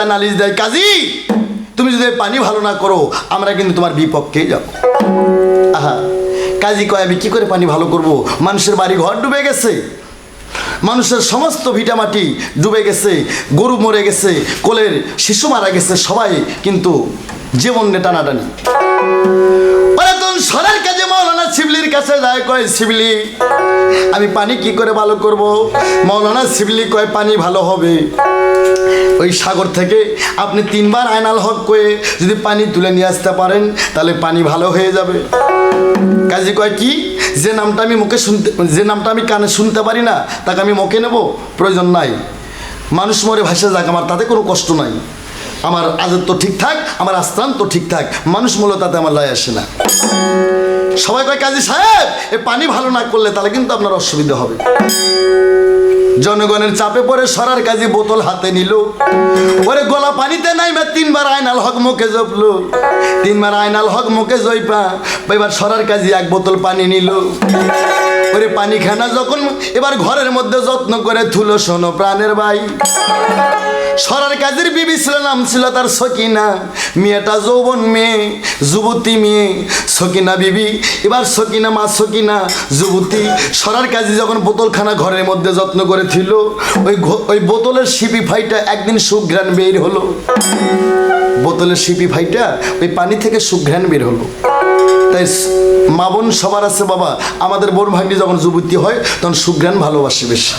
যায় নালিশ দেয়, কাজী, তুমি যদি পানি ভালো না করো, আমরা কিন্তু তোমার বিপক্ষেই যাব। আহা, কাজী কয়, আমি কি করে পানি ভালো করব? মানুষের বাড়ি ঘর ডুবে গেছে। মানুষের সমস্ত ভিটামাটি ডুবে গেছে, গরু মরে গেছে, কোলের শিশু মারা গেছে, সবাই কিন্তু জীবন নিয়ে টানাটানি। সরের কাজে মৌলানা শিবলির কাছে যায় কয়, শিবলি, আমি পানি কি করে ভালো করব? মৌলানা শিবলি কয়, পানি ভালো হবে। ওই সাগর থেকে আপনি তিনবার আয়নাল হক করে যদি পানি তুলে নিয়ে আসতে পারেন, তাহলে পানি ভালো হয়ে যাবে। কাজী কয়, কি? যে নামটা আমি মুখে শুনতে যে নামটা আমি কানে শুনতে পারি না, তাকে আমি মুখে নেব? প্রয়োজন নাই। মানুষ মরে ভাসে যাক, আমার তাতে কোনো কষ্ট নাই। আমার আজত তো ঠিকঠাক আমার আস্থান তো ঠিকঠাক মানুষ মূল্য তাতে আমার লাই আসে না। সবাই কয়, কাজী সাহেব, এ পানি ভালো না করলে তাহলে কিন্তু আপনার অসুবিধা হবে। জনগণের চাপে পড়ে সরার কাজে বোতল হাতে নিল। ওরে গলা পানিতে নাই বা তিনবার আয়নাল হক মুখে জপলো। তিনবার আয়নাল হক মুখে জইপা, এবার সরার কাজে এক বোতল পানি নিল। ওরে পানি খানা যখন এবার ঘরের মধ্যে যত্ন করে থুলো শোনো প্রাণের ভাই। সরার কাজের বিবি ছিল, নাম ছিল তার সকিনা। মেয়েটা যৌবন মেয়ে, যুবতী মেয়ে, সকিনা বিবি। এবার সকিনা মা সকিনা, যুবতী। সরার কাজে যখন বোতলখানা ঘরের মধ্যে যত্ন করেছিল, ওই ওই বোতলের শিপি ফাইটা একদিন সুঘ্রাণ বের হলো। বোতলের শিপি ফাইটা ওই পানি থেকে সুঘ্রাণ বের হলো। তাই মা বোন সবার আছে, বাবা। আমাদের বোন ভাগ্নি যখন যুবতী হয়, তখন সুঘ্রাণ ভালোবাসে বেশি।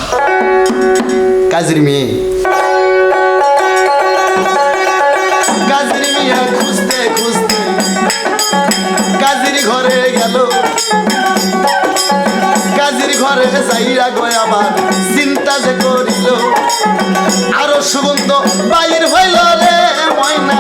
কাজের মেয়ে। ঘরে গেল। কাজের ঘরে যাইয়া গয় আমার চিন্তা যে করিল। আরও সুগন্ধ বাইর হইল রে ময়না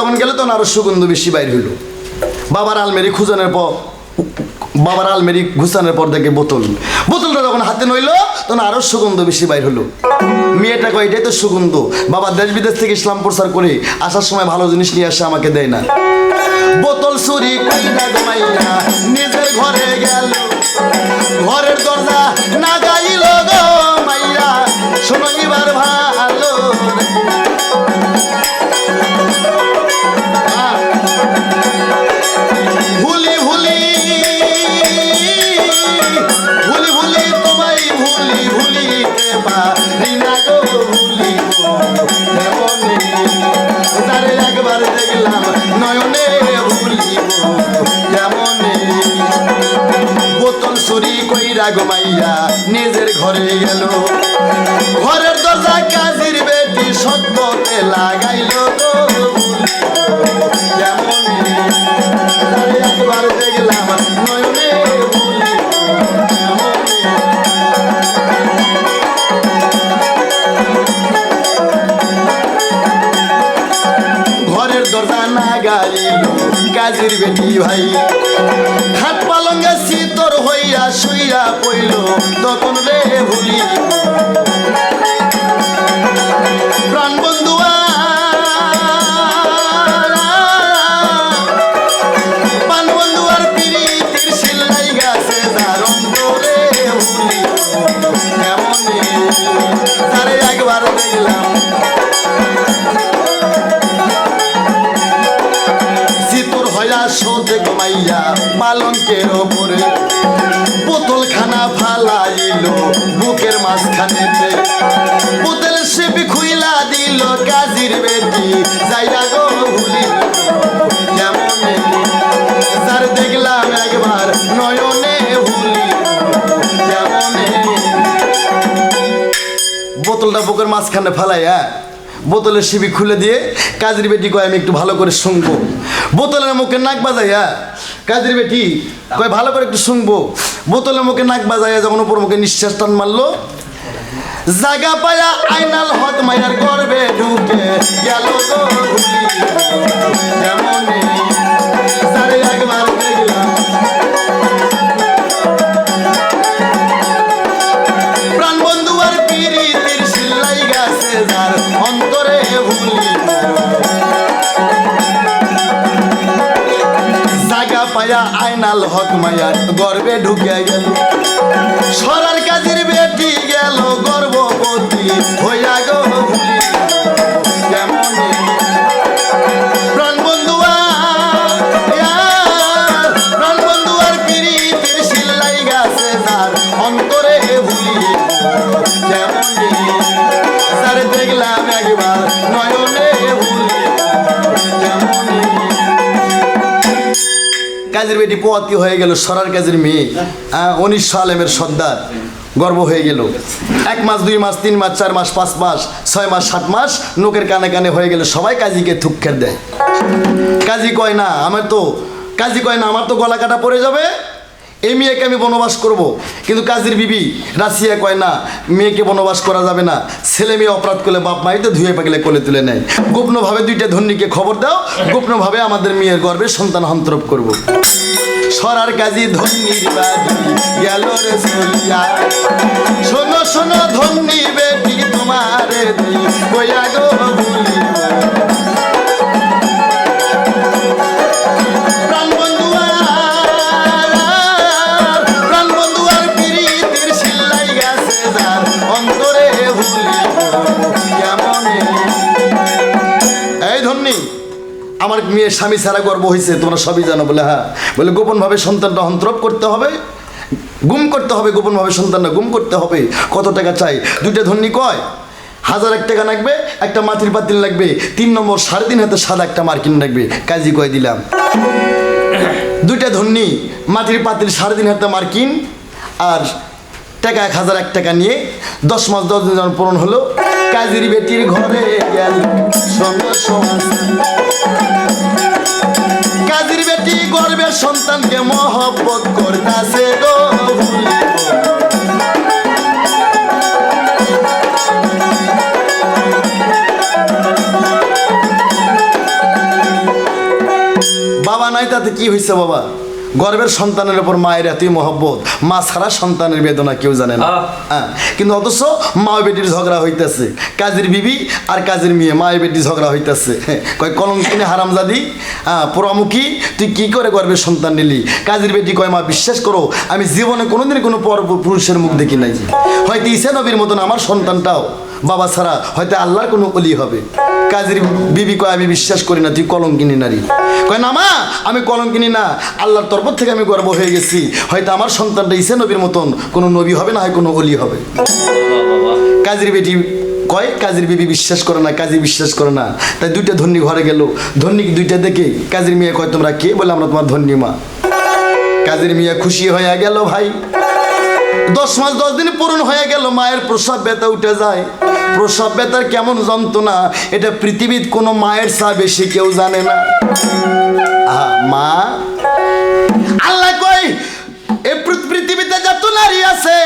যখন গেলে তখন আরও সুগন্ধ বেশি বাইর হইল। বাবার আলমেরি খুঁজানোর পর, বাবার আলমেরি ঘুষানোর পর দেখে বোতল। বোতলটা যখন হাতে নইলো, তখন আরও সুগন্ধ বেশি বাইর হলো মেয়েটা কয়, এটাই তো সুগন্ধ। বাবা দেশ বিদেশ থেকে ইসলাম প্রচার করে আসার সময় ভালো জিনিস নিয়ে আসে, আমাকে দেয় না। বোতল চুরি নিজের ঘরে গেল। ঘরের দরজা কইরা ঘুমাইয়া নিজের ঘরে গেল। ঘরের দরজা কাজের বেটি সত্যতে লাগাইল। গো একবার ঘরের দরজা না গাইল কাজের বেটি ভাই। পালঙ্গে শীতর হইয়া শুইয়া পইল তখন রে ভুলি। প্রাণ বন্ধুয়া প্রাণ বন্ধুয়ার পিড়িতির সিল্লাই গাছে, যার অন্তরে ভুলি। কেমনে? তারে একবার সোতে পালঙ্কের ওপরে মাঝখানেতে বোতল শিপি খুইলা দিল কাজির বেটি। যাইয়া গো ভুলি কেমনে যার দেখলাম একবার নয়নে ভুলি বোতলটা বুকের মাঝখানে ফেলাইয়া বোতলের শিবি খুলে দিয়ে কাজের বেটি কয়, আমি একটু ভালো করে শুনব। বোতলের মুখে নাক বাজাইয়া কাজের বেটি কয়, ভালো করে একটু শুনব। বোতলের মুখে নাক বাজাইয়া যখন উপর মুখে নিঃশ্বাস টান মারলো জাগা পায়া আইনাল হক মায়ার গর্বে ঢুকে গেল অন্তরে আইনাল হক মায়ার গর্বে ঢুকে গেল। সরার কাজের বেটি গেল গর্ভবতী? হইয়া গো ভুলি কাজের বেটি পোয়াতি হয়ে গেল, সরার কাজের মেয়ে। উনিশ আলেমের সর্দার, গর্ব হয়ে গেল। এক মাস, দুই মাস, তিন মাস, চার মাস, পাঁচ মাস, ছয় মাস, সাত মাস নোকের কানে কানে হয়ে গেল, সবাই কাজীকে থুক্ষের দেয়। কাজী কয় না, আমার তো, কাজী কয় না, আমার তো গলা কাটা পড়ে যাবে। এই মেয়েকে আমি বনবাস করব। কিন্তু কাজীর বিবি রাশিয়া কয় না, মেয়েকে বনবাস করা যাবে না। ছেলে মেয়ে অপরাধ করলে বাপ মাই তো ধুয়ে পাকলে কোলে তুলে নেয়। গোপনভাবে দুইটা ধন্যীকে খবর দাও, গোপনভাবে আমাদের মেয়ের গর্বে সন্তান হন্তরপ করব। সরার কাজী ধন্যীর গেল রে শোনো শোনো ধন্যী বেটি তোমার কইয়া গো ভুলি আমার মেয়ের স্বামী ছাড়া গর্ব হয়েছে তোমরা সবই জানো, বলে হ্যাঁ। বলে গোপনভাবে সন্তানটা হন্তরপ করতে হবে, গুম করতে হবে, গোপনভাবে সন্তানটা গুম করতে হবে। কত টাকা চাই? দুইটা ধন্যী কয়? হাজার এক টাকা লাগবে, একটা মাটির পাতিল লাগবে, তিন নম্বর সাড়ে তিন হাতে সাদা একটা মার্কিন লাগবে কাজী কয় দিলাম। দুইটা ধন্যী মাটির পাতিল সাড়ে তিন হাতে মার্কিন, আর টাকা এক হাজার এক টাকা নিয়ে দশ মাস দশ দিন পূরণ হলো কাজের বেটির ঘরে গেল, সঙ্গে সমাজ কাজের বেটি গর্বের সন্তানকে মহব্বত করতাছে গো বাবা নাই তাতে কি হয়েছে বাবা? গর্বের সন্তানের উপর মায়ের এতই মহব্বত মা ছাড়া সন্তানের বেদনা কেউ জানে না। হ্যাঁ কিন্তু অথচ মা ও বেটির ঝগড়া হইতেছে কাজের বিবি আর কাজের মেয়ে মা ও বেটি ঝগড়া হইতেছে। কয় কলম কিনে হারামজাদি? হ্যাঁ পোড়ামুখী তুই কি করে গর্বের সন্তান নিলি? কাজের বেটি কয় মা বিশ্বাস করো আমি জীবনে কোনোদিন কোনো পর পুরুষের মুখ দেখি নাই হয়তো ইসা নবীর মতন আমার সন্তানটাও বাবা ছাড়া হয়তো আল্লাহর কোনো অলি হবে। কাজের বিবি কয়, আমি বিশ্বাস করি না, তুই কলম কিনি নারী। কয়, না মা, আমি কলম কিনি না। আল্লাহর তরফ থেকে আমি গর্ব হয়ে গেছি। হয়তো আমার সন্তানটা ইসে নবীর মতন কোনো নবী হবে না হয় কোনো অলি হবে। কাজের বেটি কয়, কাজের বিবি বিশ্বাস করে না, কাজী বিশ্বাস করে না। তাই দুইটা ধন্যী ঘরে গেল। ধন্যী দুইটা দেখে কাজের মেয়ে কয়, তোমরা কে? বলে, আমরা তোমার ধন্যী মা। কাজের মেয়ে খুশি হয়ে গেল ভাই। দশ মাস, দশ দিন পূরণ হয়ে গেল, মায়ের প্রসব ব্যথা উঠে যায়। প্রসব ব্যথার কেমন যন্ত্রণা, এটা পৃথিবীর কোনো মায়ের চা বেশি কেউ জানে না। মা। আল্লাহ কই এ পৃথিবীতে যত নারী আছে,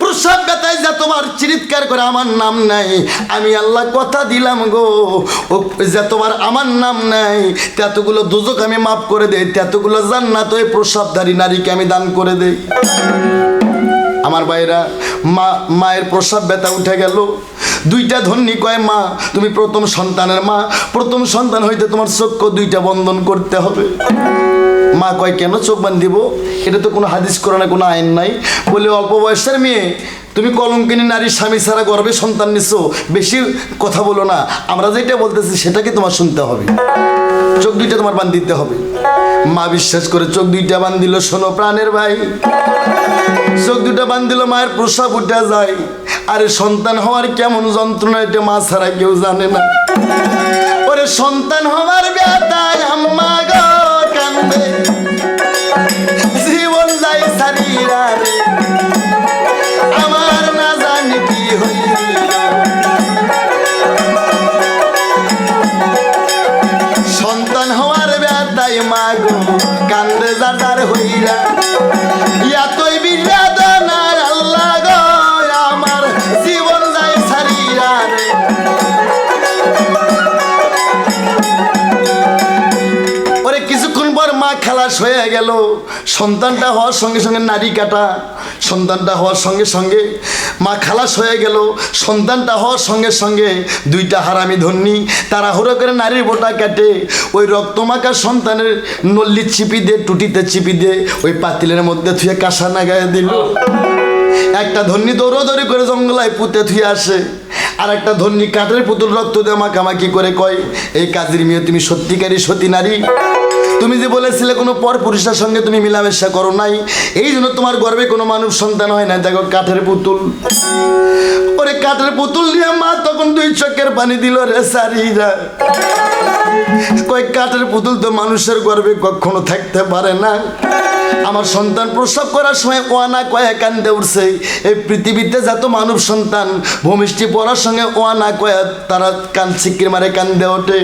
প্রসব ব্যথায় যা তোমার চিৎকার করে, আমার নাম নাই। আমি আল্লাহ কথা দিলাম গো, ও যে তোমার আমার নাম নাই ততগুলো দুজক আমি মাফ করে দেই ততগুলো জান্নাত ওই প্রসাবধারী নারীকে আমি দান করে দেই। আমার ভাইরা, মা, মায়ের প্রসাব ব্যথা উঠে গেল। দুইটা ধন্যী কয়, মা, তুমি প্রথম সন্তানের মা, প্রথম সন্তান হইতে তোমার চক্ষু দুইটা বন্ধন করতে হবে। মা কয়, কেন চোখ বান্ধিব? এটা তো কোনো হাদিস করে না কোনো আইন নাই। বলে, অল্প বয়সের মেয়ে, তুমি কলঙ্কিনী নারীর স্বামী ছাড়া গর্বে সন্তান নিছো, বেশি কথা বলো না। আমরা যেটা বলতেছি সেটাকে তোমার শুনতে হবে। চোখ দুইটা তোমার বান দিতে হবে। মা বিশ্বাস করে চোখ দুইটা বান দিল, শোনো প্রাণের ভাই। চোখ দুটা বান্ধিল মায়ের প্রসাব উঠে যায়। আরে সন্তান হওয়ার কেমন যন্ত্রণা এটা মা ছাড়া কেউ জানে না। ওরে সন্তান হওয়ার ব্যথায় আম্মা গো কান্দে জীবন যায় সারিরা রে আমার জীবন যায় সারিয়া রে। কিছুক্ষণ পর মা খেলাস হয়ে গেল। সন্তানটা হওয়ার সঙ্গে সঙ্গে নারী কাটা। সন্তানটা হওয়ার সঙ্গে সঙ্গে মা খালাস হয়ে গেল। সন্তানটা হওয়ার সঙ্গে সঙ্গে দুইটা হারামি ধন্যী, তারা হুড়ো করে নারীর বোটা কাটে। ওই রক্তমাখা সন্তানের নল্লি চিপি দিয়ে, টুটিতে চিপি দিয়ে ওই পাতিলের মধ্যে থুয়ে কাঁসা নাগায় দিল। একটা ধন্যী দৌড়দৌড়ি করে জঙ্গলায় পুঁতে থুয়ে আসে। আর একটা ধন্যী কাঠের পুতুল রক্ত দিয়ে মাখামাখি করে কয়, এই কাজের মেয়ে তুমি সত্যিকারী সতী নারী। তুমি যে বলেছিলে কোনো পর পুরুষের সঙ্গে তুমি মিলামেশা করো নাই, এই জন্য তোমার গর্বে কোনো মানুষ সন্তান হয় না। দেখো, কাঠের পুতুল। ওরে কাঠের পুতুল নিয়ে মা তখন দুই চোখের পানি দিল রে সারিরা। কয়েক কাঠের পুতুল তো মানুষের গর্বে কখনো থাকতে পারে না। আমার সন্তান প্রসব করার সময় ওয়ানা কয়ে কান্দে উঠছে। এই পৃথিবীতে যত মানব সন্তান, ভূমিষ্ঠি পড়ার সঙ্গে ওয়ানা কয়ে তারা কান সিকির মারে কান্দে ওঠে।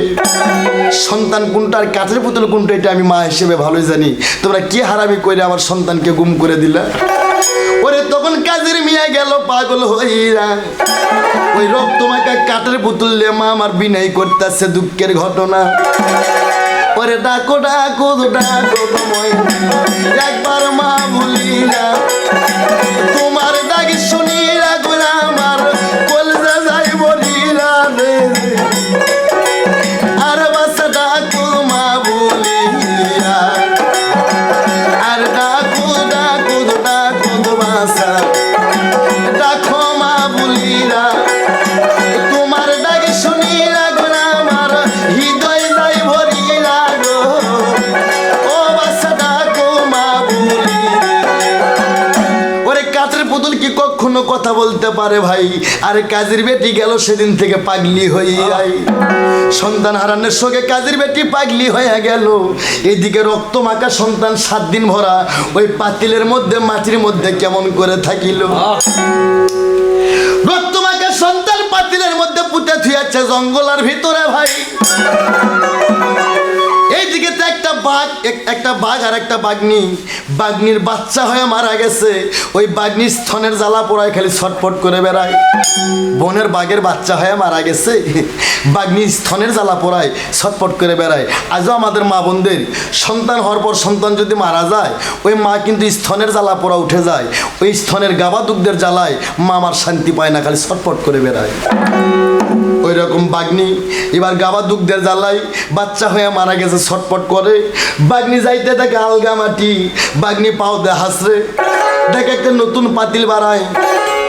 সন্তান কোনটা আর কাঠের পুতুল কোনটা, এটা আমি মা হিসেবে ভালোই জানি। তোমরা কি হারামি করে আমার সন্তানকে গুম করে দিলা? ওরে তখন কাজের মিয়া গেল পাগল হইরা। ওই রক্ত মাখা কাঠের পুতুল মা আমার বিনয় করতেছে দুঃখের ঘটনা। ওরে ডাকো ডাকো ডাকো তোমায়। একবার মা ভুলি না তোমার বলতে পারে ভাই, আরে কাজের বেটি গেল সেদিন থেকে পাগলি যায় সন্তান হারানোর সঙ্গে কাজের বেটি পাগলি হয়ে গেল। এদিকে রক্ত মাখা সন্তান সাত দিন ভরা, ওই পাতিলের মধ্যে, মাটির মধ্যে কেমন করে থাকিল। রক্ত মাখা সন্তান পাতিলের মধ্যে পুঁতে থুয়াচ্ছে জঙ্গলার ভিতরে ভাই। এইদিকে একটা বাঘ, এক- একটা বাঘ আর একটা বাঘনি, বাঘনির বাচ্চা হয়ে মারা গেছে। ওই বাঘনির স্থনের জ্বালা পোড়ায় খালি ছটফট করে বেড়ায়। বনের বাঘের বাচ্চা হয়ে মারা গেছে। বাঘনি স্থনের জ্বালা পোড়ায়, ছটফট করে বেড়ায়। আজও আমাদের মা বোনদের সন্তান হওয়ার পর সন্তান যদি মারা যায়, ওই মা কিন্তু স্থনের জ্বালা পোড়া উঠে যায়। ওই স্থনের গাবা দুগ্ধের জ্বালায় মা আমার শান্তি পায় না, খালি ছটফট করে বেড়ায়। ওই রকম বাগনি এবার গাবা দুগ্ধের জ্বালাই বাচ্চা হয়ে মারা গেছে ছটপট করে। বাগনি যাইতে দেখে আলগা মাটি, বাগনি পাও দে হাসরে। দেখে একটা নতুন পাতিল বাড়ায়।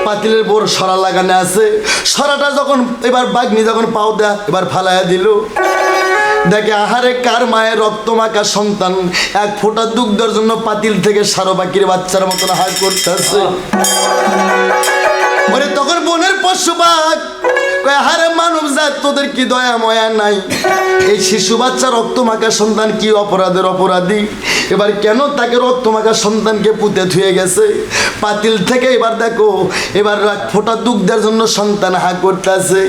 পাতিলের বোর সরা লাগানো আছে। সরাটা যখন, এবার বাগনি যখন পাও দেয়া এবার ফালাইয়া দিল। দেখে আহারে কার মায়ের রক্ত মাখা সন্তান? এক ফোঁটা দুগ্ধর জন্য পাতিল থেকে সারো বাকির বাচ্চার মতন হাত করতেছে। তখন বনের পশু বাঘ। কয়, হারে মানব জাত, তোদের কি দয়া ময়া নাই? এই শিশু বাচ্চা রক্ত মাখা সন্তান কি অপরাধের অপরাধী? এবার কেন তাকে রক্ত মাখা সন্তানকে পুঁতে থুয়ে গেছে? পাতিল থেকে এবার দেখো, এবার ফোঁটা দুগ্ধের জন্য সন্তান হা করতেছে।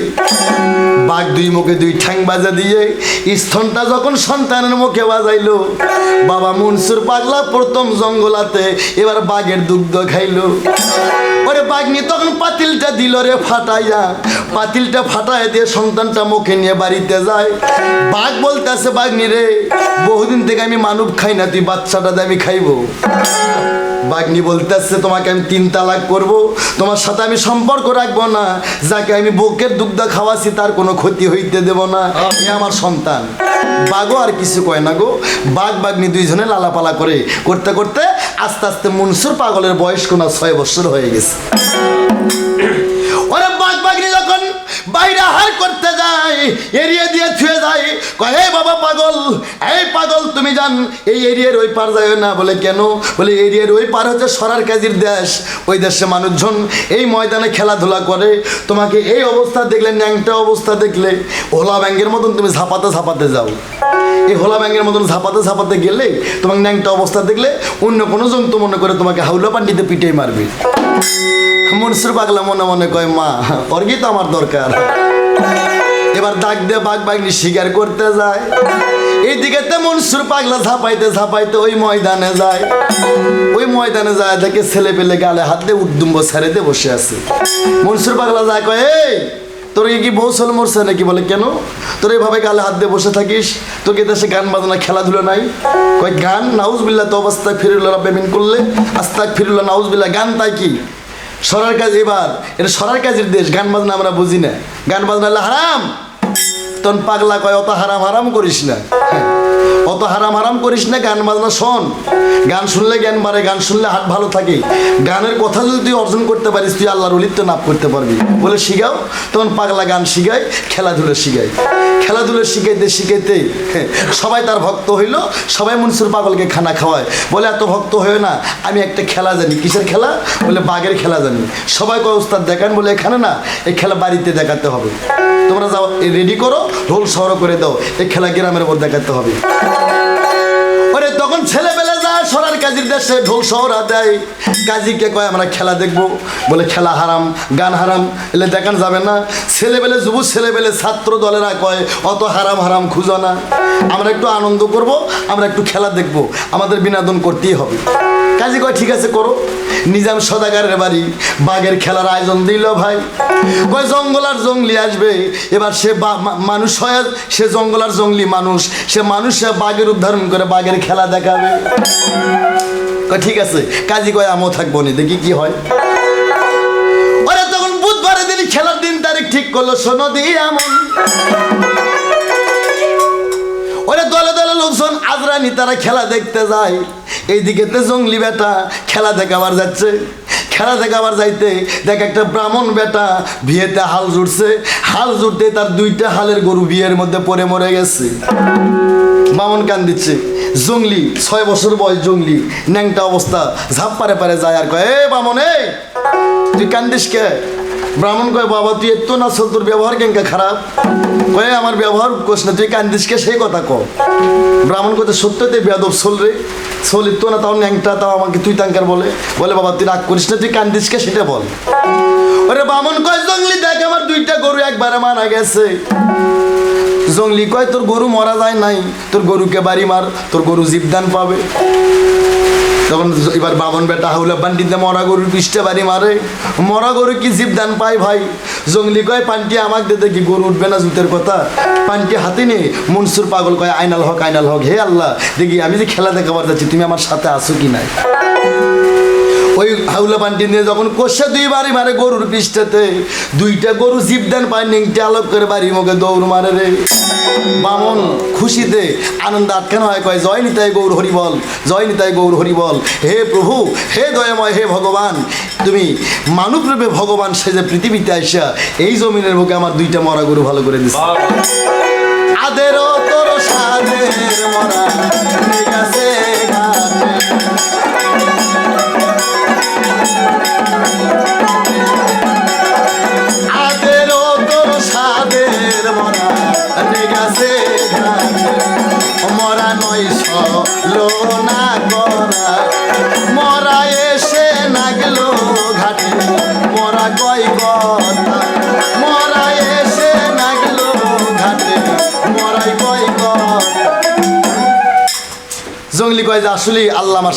বাঘ দুই মুখে দুই ঠ্যাং বাজা দিয়ে স্থনটা যখন সন্তানের মুখে বাজাইলো, বাবা মনসুর পাগলা প্রথম জঙ্গলাতে এবার বাঘের দুগ্ধ খাইলো। ওরে বাঘনি তখন পাতিলটা দিল রে ফাটাইয়া। পাতিলটা ফাটাই দিয়ে সন্তানটা মুখে নিয়ে বাড়িতে যায়। বাঘ বলতেছে, বাঘনি রে, বহুদিন থেকে আমি মানব খাই না, তুই বাচ্চাটা দিয়ে আমি খাইবো। বাগনি বলতেছে, তোমাকে আমি তিন তালাক করব, তোমার সাথে আমি সম্পর্ক রাখব না, যাকে আমি বুকের দুগ্ধ খাওয়াছি তার কোনো ক্ষতি হইতে দেব না, এ আমার সন্তান। বাঘও আর কিছু কয় না গো। বাঘ বাগনি দুইজনে লালাপালা করে, করতে করতে আস্তে আস্তে মনসুর পাগলের বয়স কোনা ছয় বছর হয়ে গেছে। ওরা বাঘ বাগনি বাইরে হার করতে যায়, এরিয়ে দিয়ে ছুঁয়ে যায়। কয়, হে বাবা পাগল, এই পাগল তুমি জান, এই এরিয়ার ওই পার যায় না। বলে, কেন? বলে, এরিয়ার ওই পার হচ্ছে সরার কাজির দেশ, ওই দেশে মানুষজন এই ময়দানে খেলাধুলা করে। তোমাকে এই অবস্থা দেখলে, ন্যাংটা অবস্থা দেখলে ভোলা ব্যাংকের মতন তুমি ঝাপাতে ঝাপাতে যাও। এই হোলা ব্যাংকের মতন ঝাপাতে ঝাপাতে গেলে তোমাকে ন্যাংটা অবস্থা দেখলে অন্য কোনো জন্তু মনে করে তোমাকে হাউলা পান্ডিতে পিটিয়ে মারবে। মনসুর পাগলা মনে মনে কয়, মা কি তো আমার দরকার। এবার ডাক দিয়ে বাঘ বাঘনি শিকার করতে যায়। এইদিকে তো মনসুর পাগলা ঝাপাইতে ঝাপাইতে ওই ময়দানে যায়। ওই ময়দানে যায় দেখে ছেলে পেলে গালে হাত দিয়ে উদ্দুম্ব ছেড়ে দিয়ে বসে আছে। মনসুর পাগলা যায় কয়, এই তোর কি বউ ছেল মরছে নাকি বলে, কেন? তোর এভাবে গালে হাত দিয়ে বসে থাকিস? তোকে দেশে গান বাজনা, খেলাধুলো নাই? কয়, গান? নাউজবিল্লা তো অবস্থায় ফিরুল্লাহ বেমিন করলে আস্তাক ফিরুল্লাহ নাউজবিল্লা গান তাই কি? সরার কাজ এবার, এটা সরার কাজের দেশ, গান বাজনা আমরা বুঝি না। গান বাজনা হারাম। তখন পাগলা কয়, অত হারাম হারাম করিস না। অত হারাম হারাম করিস না, গান বাজনা শোন। গান শুনলে জ্ঞান বাড়ে, গান শুনলে হাট ভালো থাকে। গানের কথা যদি তুই অর্জন করতে পারিস, তুই আল্লাহর অলিত্ব নাপ করতে পারবি। বলে শিখাও, তখন পাগলা গান শিখাই খেলাধুলো শিখাই খেলাধুলো শিখাইতে শিখাইতে, সবাই তার ভক্ত হইল, সবাই মনসুর পাগলকে খানা খাওয়ায়। বলে, এত ভক্ত হয়ে না, আমি একটা খেলা জানি। কিসের খেলা? বলে, বাঘের খেলা জানি। সবাই কয় উস্তাদ দেখান। বলে, এখানে না, এই খেলা বাড়িতে দেখাতে হবে। তোমরা যাও রেডি করো রোল সরো করে দাও। এই খেলা গ্রামের মধ্যে দেখাতে হবে। ওরে তখন ছেলেবেলে যায় সরার কাজীর দেশে ঢোল শহরা দেয়। কাজীকে কয়, আমরা খেলা দেখব। বলে, খেলা হারাম, গান হারাম, এলে দেখান যাবে না। ছেলেবেলে যুব ছেলেবেলে ছাত্র দলেরা কয়, অত হারাম হারাম খুঁজো না। আমরা একটু আনন্দ করব, আমরা একটু খেলা দেখব। আমাদের বিনোদন করতেই হবে। কাজী কয়, ঠিক আছে, করো। নিজাম সদাগারের বাড়ি বাঘের খেলার আয়োজন দিল ভাই। কয়, জঙ্গল আর জঙ্গলি আসবে। এবার সে মানুষ হয়, সে জঙ্গল আর জঙ্গলি মানুষ। সে মানুষ বাঘের উদ্ধারণ করে বাঘের খেলা দেখাবে। ঠিক আছে কাজী কয়, আমিও থাকব নি, দেখি কি হয়। ওরে তখন বুধবারের দিন খেলার দিন তারিখ ঠিক করল, শোনো দি এমন। ওরে দলে দলে লোকজন, আজরানি, তারা খেলা দেখতে যায়। এইদিকে তে জঙ্গলি বেটা, খেলা দেখাবার যাচ্ছে। খেলা দেখাবার যাইতে দেখ একটা ব্রাহ্মণ বেটা বিয়েতে হাল জুড়ছে। হাল জুড়তে তার দুইটা হালের গরু বিয়ের মধ্যে পড়ে মরে গেছে। বামন কান দিচ্ছে, জঙ্গলি, ছয় বছর বয়স জঙ্গলি, ন্যাংটা অবস্থা, ঝাপ পারে পারে যায় আর কয়, এ বামন এ তুই কান্দিস কে? ব্রাহ্মণ কয়, বাবা, তুই এত না চল তোর ব্যবহার কেনকা খারাপ? কয়ে, আমার ব্যবহার কোস না, তুই কান্দিসকে সেই কথা ক। ব্রাহ্মণ কথা সত্যতে বেদব চল রে চল তো না, তাও ন্যাংটা, তাও আমাকে তুই তাঙ্কার বলে। বলে, বাবা, তুই রাগ করিস না, তুই কান্দিসকে সেটা বল। ওরে ব্রাহ্মণ কয়, জঙ্গলি দেখ, আমার দুইটা গরু একবারে মারা গেছে। জঙ্গলি কয়, তোর গরু মরা যায় নাই, তোর গরুকে বাড়ি মার, তোর গরু জীবদান পাবে। তখন এবার বাবন বেটা হাউলা বান্ডিতে মরা গরুর পিষ্টে বাড়ি মারে। মরা গরু কি জীবদান পায় ভাই? জঙ্গলি কয়, পান্টি আমাকে দে দেখি, গরু উঠবে না জুতের কথা। পান্টি হাতে নিয়ে মনসুর পাগল কয়, আইনাল হক আইনাল হক, হে আল্লাহ, দেখি আমি যে খেলা দেখাবার যাচ্ছি, তুমি আমার সাথে আসো কি নাই? ওই হাউলা পান্টি নিয়ে যখন কষে দুই বাড়ি মারে গরুর পৃষ্ঠেতে দুইটা গরু জীবদান পায় নিংটে আলোক করে বাড়ি মুখে দৌড় মারে রে। বামন খুশিতে আনন্দ আটকানো হয় কয় জয় নিতাই গৌর হরি বল জয় নিতাই গৌর হরি বল। হে প্রভু হে দয়াময় হে ভগবান তুমি মানব রূপে ভগবান সেজে পৃথিবীতে আইসা এই জমিনের বুকে আমার দুইটা মরা গরু ভালো করে দিচ্ছে আদেরও তোর সাদের মরা। যে আল্লাহ আমার